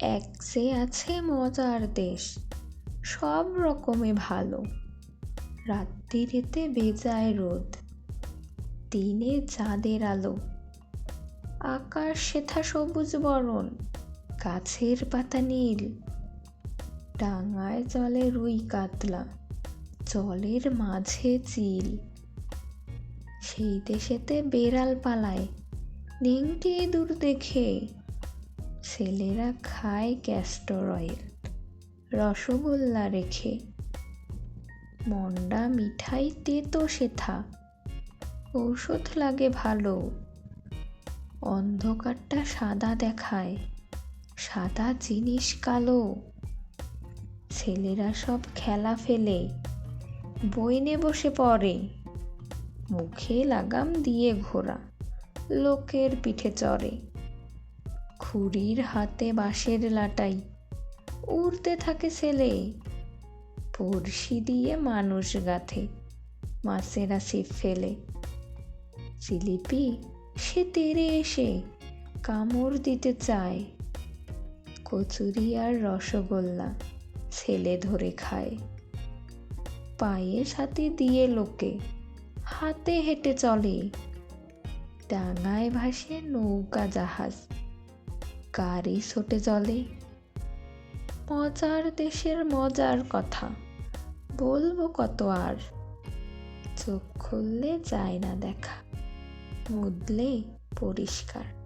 এক যে আছে মজার দেশ, সব রকমে ভালো। রাত্রিরেতে বেজায় রোদ, দিনে চাঁদের আলো। আকাশ সেথা সবুজ বরণ, গাছের পাতা নীল। ডাঙায় জলে রুই কাতলা, জলের মাঝে চিল। সেই দেশেতে বেড়াল পালায়, নেংটি দূর দেখে ছেলেরা খায় ক্যাস্টর অয়েল রসগোল্লা রেখে। মন্ডা মিঠাই তেতো সেথা, ঔষধ লাগে ভালো। অন্ধকারটা সাদা দেখায়, সাদা জিনিস কালো। ছেলেরা সব খেলা ফেলে, বইনে বসে পড়ে। মুখে লাগাম দিয়ে ঘোরা, লোকের পিঠে চড়ে। খুড়ির হাতে বাঁশের লাটাই। উড়তে থাকে ছেলে। বড়শি দিয়ে মানুষ গাথে মাছেরা ছিপ ফেলে। জিলিপি সে তেরে এসে কামড় দিতে চায়। কচুরি আর রসগোল্লা ছেলে ধরে খায়। পায়ে সাথে দিয়ে লোকে, হাতে হেঁটে চলে। ডাঙায় ভাসে নৌকা জাহাজ। গাড়ি ছোটে জলে। মজার দেশের মজার কথা, বলব কত আর। চোখ খুললে যায় না দেখা, মুদলে পরিষ্কার।